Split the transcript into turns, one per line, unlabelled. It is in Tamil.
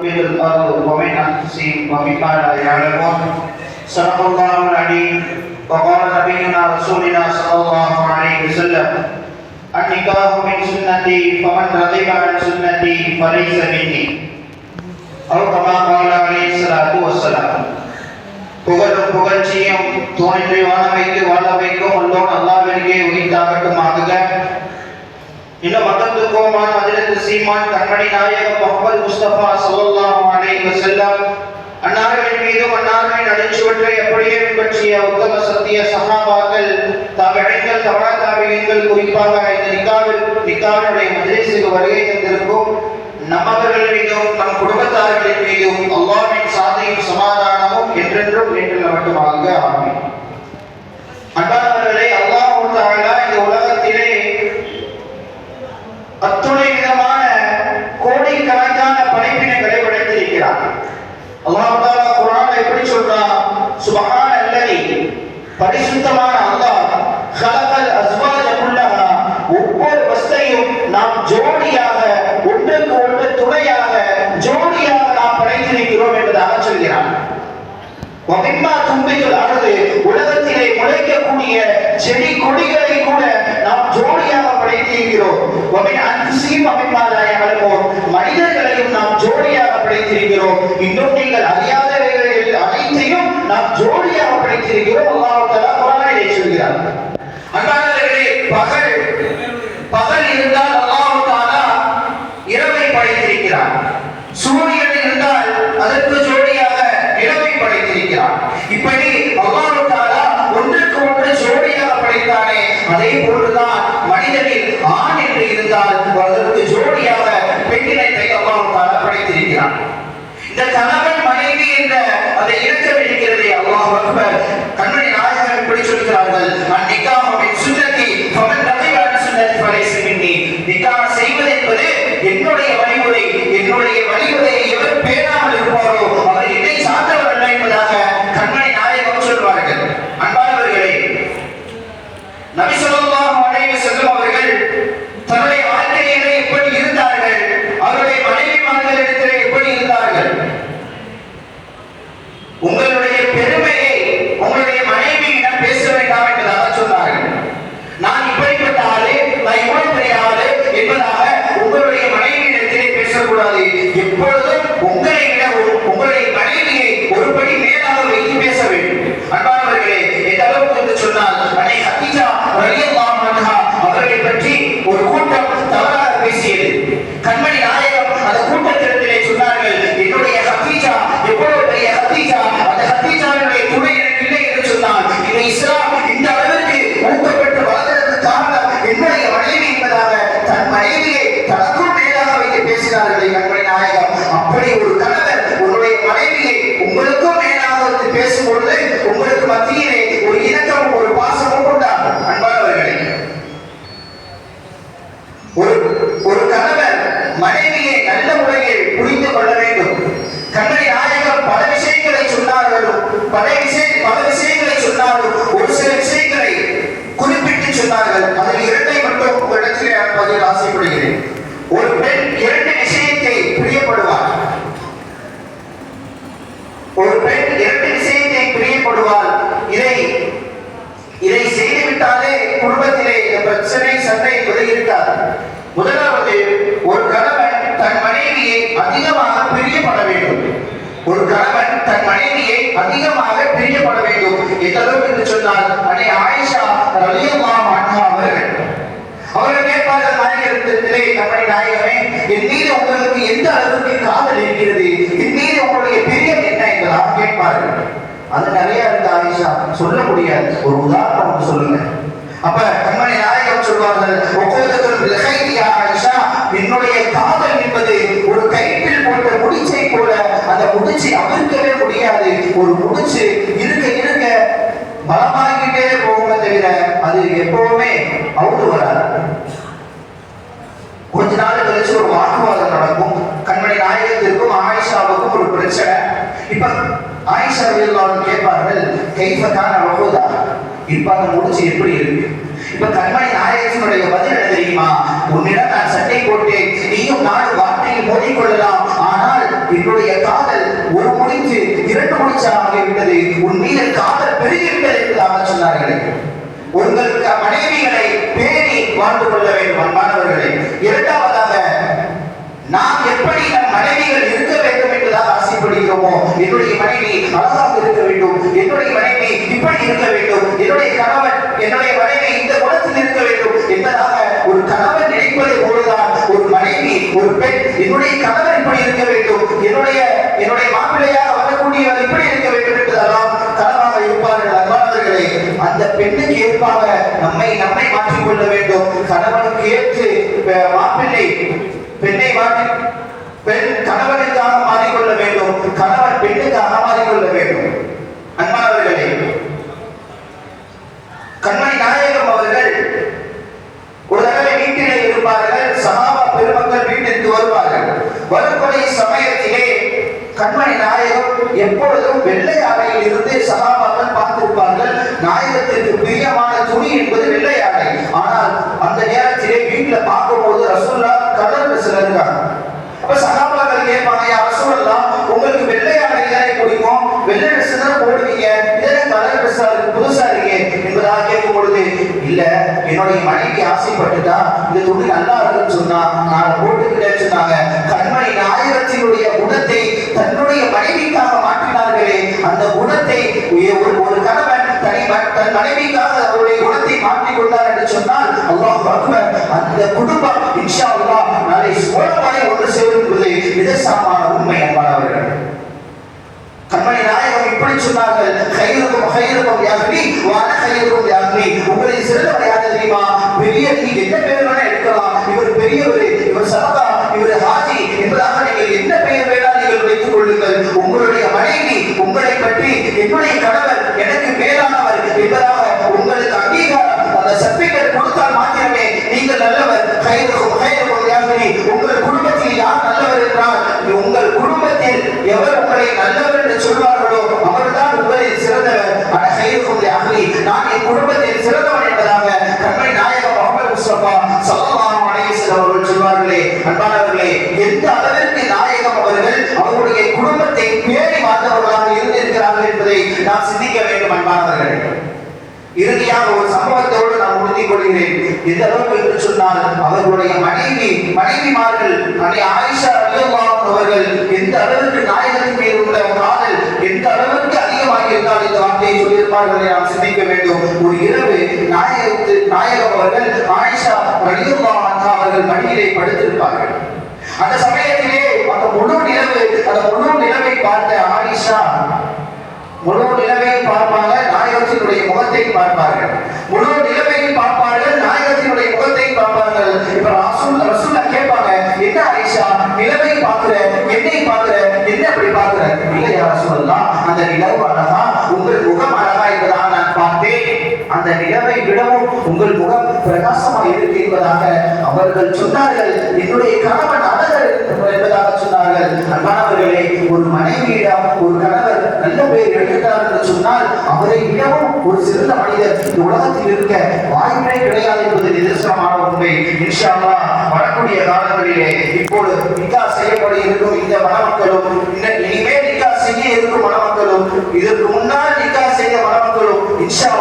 من الأرض ومن أنفسهم ومما لا يعلمون صدق الله العليم وقال نبينا رسولنا صلى الله عليه وسلم النكاح من سنتي فمن رغب عن سنتي فليس مني أو كما قال عليه الصلاة والسلام புகழும் புகழ்ச்சியும் தோன்றி வாழ வைத்து வாழ வைக்கும் உள்ளோன் அல்லாவிற்கே உயிர்த்தாகட்டுமாக இன்னும் மகத்துவமான அதிலிருந்து சீமான் கண்மணி நாயகம் முகமது முஸ்தபா ஸல்லல்லாஹு அலைஹி வஸல்லம் அன்னார்களின் மீதும் அன்னார்களின் அடைச்சுவற்றை அப்படியே பின்பற்றிய உத்தம சத்திய சஹாபாக்கள் தாபிகள் தவறா தாபிகள் குறிப்பாக இந்த நிக்காவில் நிக்காவினுடைய மஜ்லிஸுக்கு வருகை தந்திருக்கும் நம்மவர்கள் மீதும் நம் குடும்பத்தார்களின் மீதும் அல்லாவின் சாதியும் சமாதானமும் என்றென்றும் ஏற்றுள்ள மட்டுமாக ஆகும் அன்பானவர்களே பரிசுத்தமான அல்லாஹ் ஹலகல் அஸ்வாஜ ஒவ்வொரு வஸ்தையும் நாம் ஜோடியாக ஒன்றுக்கு ஒன்று துணையாக ஜோடியாக நாம் படைத்திருக்கிறோம் என்பதாக சொல்கிறான். தும்பிகள் அழுது உலகத்திலே முளைக்கக்கூடிய செடி கொடிகள் இந்த கணவன் மனைவி என்ற அதை இலக்கம் இருக்கிறதே அல்லாஹ் அக்பர். கண்மணி நாயகர் இப்படி சொல்கிறார்கள் அந்நிக்காஹ் மின் சுன்னதி ஃபமன் ரகிப அன் சுன்னதி ஃபலைஸ மின்னி. செய்வது என்பது என்னுடைய வழிமுறை என்னுடைய வழிமுறையை எவர் பேணாமல் இருப்பாரோ அவர் என்னை சார்ந்தவர் அல்ல என்பதாக கண்மணி நாயகம் சொல்வார்கள் அன்பானவர்களே நபி ஸல்லல்லாஹு அலைஹி வஸல்லம் அவர்கள் தன்னுடைய வாழ்க்கையிலே எப்படி இருந்தார்கள் அவருடைய மனைவிமார்களிடத்திலே எப்படி இருந்தார்கள் உங்களுடைய பெருமையை உங்களுடைய மனைவியிடம் பேச வேண்டாம் என்பதாக சொன்னார்கள் நான் இப்படிப்பட்ட ஆளு நான் இவ்வளவு பெரிய ஆளு என்பதாக உங்களுடைய மனைவியிடத்திலே பேசக்கூடாது எப்பொழுதும் உங்களை விட ஒரு- உங்களுடைய மனைவியை ஒருபடி மேலாக வைத்து பேச வேண்டும் அன்பானவர்களே எந்த அளவுக்கு என்று சொன்னால் அன்னை ஹதீஜா ரலியல்லாஹு அன்ஹா அவர்களை பற்றி ஒரு கூட்டம் தவறாக பேசியது கண்மணி நாயகம் அந்த கூட்டத்திடத்திலே சொன்னார்கள் என்னுடைய ஹதீஜா எவ்வளவு பெரிய ஹதீஜா அந்த ஹதீஜாவினுடைய துணை எனக்கு இல்லை என்று சொன்னால் இந்த இஸ்லாம் இந்த அளவிற்கு ஊக்கப்பட்டு வளர்ந்ததற்கு காரணம் என்னுடைய மனைவி என்பதாக தன் மனைவியை தனக்கும் மேலாக வைத்து பேசினார்களே கண்மணி நாயகம் அப்படி ஒரு கணவர் உன்னுடைய மனைவியை உங்களுக்கும் மேலாக வைத்து பேசும் பொழுது உங்களுக்கு மத்தியிலே ஒரு இணக்கமும் ஒரு பாசமும் உண்டாகும் அன்பானவர்களே ஒரு ஒரு கணவர் மனைவியை நல்ல முறையில் புரிந்து கொள்ள வேண்டும். கண்ணை நாயகம் பல விஷயங்களை சொன்னார்களும் பல விஷய பல விஷயம் சொன்னாலும் ஒரு சில விஷயங்களை குறிப்பிட்டு சொன்னார்கள் அதில் இரண்டை மட்டும் உங்களிடத்திலே நான் பதில் ஆசைப்படுகிறேன் ஒரு பெண் இரண்டு விஷயத்தை பிரியப்படுவார் ஒரு பெண் இரண்டு விஷயத்தை பிரியப்படுவார் இதை இதை செய்துவிட்டாலே குடும்பத்திலே இந்த பிரச்சனை சண்டை என்பது இருக்காது முதலாவது ஒரு கணவன் தன் மனைவியை அதிகமாக பிரியப்பட வேண்டும் ஒரு கணவன் தன் மனைவியை அதிகமாக பிரியப்பட வேண்டும் எந்த அளவுக்கு என்று சொன்னால் அன்னை ஆயிஷா ரலியல்லாஹு அன்ஹா அவர்கள் அவர்கள் கேட்பார்கள் நாயகத்திலே கண்மணி நாயகமே என் மீது உங்களுக்கு எந்த அளவுக்கு காதல் இருக்கிறது என் மீது உங்களுடைய பிரியம் என்ன என்பதாக அது நிறைய இருக்கு ஆயிஷா சொல்ல முடியாது. ஒரு உதாரணம் சொல்லுங்க. அப்ப கண்மணி நாயகம் சொல்வார்கள் ஆயிஷா என்னுடைய காதல் என்பது ஒரு கைப்பில் போட்ட முடிச்சை போல அந்த முடிச்சை அவிழ்க்கவே முடியாது. ஒரு முடிச்சு இருக்க இருக்க பலமாகிட்டே போகுமே தவிர அது எப்பவுமே அவுட்டு வராது. கொஞ்ச நாள் கழிச்சு ஒரு வாக்கு நடக்கும் கண்மணி நாயகத்திற்கும் ஆயிஷாவுக்கும் ஒரு பிரச்சனை இப்ப ஆயிஷா ரலியல்லாஹு கேட்பார்கள் கைஃபகான வஹுதா? இப்ப அந்த முடிச்சு எப்படி இருக்கு? இப்ப கண்மணி நாயகத்தினுடைய பதில் என்ன தெரியுமா? உன்னிடம் நான் சட்டை போட்டேன் நீயும் நானும் வார்த்தையில் மோதிக்கொள்ளலாம். ஆனால் என்னுடைய காதல் ஒரு முடிச்சு இரண்டு முடிச்சாக விட்டது. உன் மீது காதல் பெருகிவிட்டது என்பதாக சொன்னார்களே. உங்களுக்கு மனைவிகளை பேணி வாழ்ந்து கொள்ள வேண்டும் அன்பானவர்களே. இரண்டாவதாக நாம் எப்படி மனைவிகள் இருக்க வேண்டும் என்றுதான் ஆசைப்படுகிறோமோ? என்னுடைய மனைவி அழகாக இருக்க வேண்டும். என்னுடைய மனைவி இப்படி இருக்க வேண்டும். என்னுடைய கணவன் என்னுடைய மனைவி இந்த குணத்தில் இருக்க வேண்டும் என்பதாக ஒரு கணவன் நினைப்பதை போலதான் ஒரு மனைவி ஒரு பெண் என்னுடைய கணவன் இப்படி இருக்க வேண்டும். என்னுடைய என்னுடைய மாப்பிள்ளையாக வரக்கூடியவர் இப்படி இருக்க வேண்டும் என்பதெல்லாம் கனவாக இருப்பார்கள். அன்பானவர்களே அந்த பெண்ணுக்கு ஏற்பாக நம்மை நம்மை மாற்றிக்கொள்ள வேண்டும். கணவனுக்கு ஏற்று மாப்பிள்ளை பெண்ணை மாற்றி பெண் கணவனுக்காக மாறிக்கொள்ள வேண்டும் கணவன் பெண்ணுக்காக மாறிக்கொள்ள வேண்டும். அன்பானவர்களே கண்மணி நாயகம் அவர்கள் ஒரு தடவை வீட்டிலே இருப்பார்கள் சகாபா பெருமக்கள் வீட்டிற்கு வருவார்கள். வரக்கூடிய சமயத்திலே கண்மணி நாயகம் எப்பொழுதும் வெள்ளை அறையில் இருந்து சகாபாக்கள் பார்த்திருப்பார்கள். நாயகம் பிரியமான துணி என்பது வெள்ளை ஆடை ஆனால் அந்த நேரத்திலே வீட்டுல பார்க்கும்போது ரசூல்லா கலர் ட்ரெஸ்ல இருக்காங்க அப்ப சகாபாக்கள் கேட்பாங்க யா ரசூல்லா உங்களுக்கு வெள்ளை ஆடை தானே பிடிக்கும் வெள்ளை ட்ரெஸ் தான் போடுவீங்க இதெல்லாம் கலர் ட்ரெஸ்ஸா இருக்கு புதுசா இருக்கே என்பதாக கேட்கும் பொழுது இல்ல என்னுடைய மனைவி ஆசைப்பட்டுட்டா இந்த துணி நல்லா இருக்குன்னு சொன்னா நான் போட்டுக்கிட்டேன்னு சொன்னாங்க. கண்மணி நாயகத்தினுடைய குணத்தை தன்னுடைய மனைவிக்காக மாற்றினார்களே அந்த குணத்தை ஒரு ஒரு கணவன் தனி தன் மனைவிக்காக அவருடைய குணத்தை மாற்றிக் கொண்டார் என்று சொன்னால் அல்லாஹ் அக்பர் அந்த குடும்பம் இன்ஷா அல்லாஹ் நாளை சோழமாய் ஒன்று சேரும் என்பது நிதர்சனமான உண்மை அன்பானவர்கள் கண்மணி நாயகம் இப்படி சொன்னார்கள் கைருக்கும் கைருக்கும் யாருமே வான கைருக்கும் யாருமே சிறந்த சிறந்தவர் தெரியுமா பெரிய நீங்க எந்த பேர் வேணா எடுக்கலாம் இவர் பெரியவர் இவர் சரதா இவர் ஹாஜி என்பதாக நீங்கள் என்ன பெயர் வேணா நீங்கள் வைத்துக் கொள்ளுங்கள். உங்களுடைய மனைவி உங்களை பற்றி என்னுடைய கணவர் எனக்கு மேலானவர் என்பதாக உங்களுக்கு அங்கீகாரம் சல்லல்லாஹு அலைஹி வஸல்லம் அவர்கள் சொல்வார்களே அன்பானவர்களே எந்த அளவிற்கு நாயகம் அவர்கள் அவருடைய குடும்பத்தை பேணி வாழ்ந்தவர்களாக இருந்திருக்கிறார்கள் என்பதை நாம் சிந்திக்க வேண்டும் அன்பானவர்களே. இறுதியாக ஒரு சம்பவத்தோடு நான் முடித்துக் கொள்கிறேன். எந்த அளவுக்கு என்று சொன்னால் அவர்களுடைய மனைவி மனைவிமார்கள் அன்னை ஆயிஷா ரலியல்லாஹு அவர்கள் எந்த அளவிற்கு நாயகத்தின் மீது உள்ள காதல் எந்த அளவிற்கு அதிகமாக இருந்தால் இந்த வார்த்தையை சொல்லியிருப்பார்கள் நாம் சிந்திக்க வேண்டும் ஒரு இரவு நாயகத்து நாயகம் அவர்கள் ஆயிஷா ரலியல்லாஹு அன்ஹா அவர்கள் படுத்திருப்பார்கள். அந்த சமயத்திலே அந்த முழு நிலவு அந்த முழு நிலவை பார்த்த ஆயிஷா முழு நிலவை பார்ப்பாங்க நாயகத்தினுடைய முகத்தை பார்ப்பார்கள். முழு நிலவை பார்ப்பார்கள் நாயகத்தினுடைய முகத்தை பார்ப்பார்கள். இப்ப ரசூல் ரசூல்லா கேட்பாங்க என்ன ஆயிஷா நிலவை பார்க்கிற என்னை பார்க்கிற என்ன அப்படி பார்க்கிற? இல்லையா ரசூல்லா அந்த நிலவு அழகா உங்கள் முகம் அழகா என்பதாக நான் பார்த்தேன். அந்த நிலவை விடவும் உங்கள் முகம் பிரகாசமாக இருக்கு என்பதாக அவர்கள் சொன்னார்கள். என்னுடைய கணவன் அழகர் என்பதாக சொன்னார்கள். அன்பானவர்களே ஒரு மனைவியிடம் ஒரு கணவர் நல்ல பெயர் எடுக்கிறார் என்று சொன்னால் அவரை விடவும் ஒரு சிறந்த மனிதர் இந்த உலகத்தில் இருக்க வாய்ப்பே கிடையாது என்பது நிதர்சனமான உண்மை. இன்ஷால்லா வரக்கூடிய காலங்களிலே இப்போது நிக்கா செய்யப்பட இருக்கும் இந்த மணமக்களும் இன்ன- இனிமேல் நிக்கா செய்ய இருக்கும் மணமக்களும் இதற்கு முன்னால் நிக்கா செய்த மணமக்களும் இன்ஷா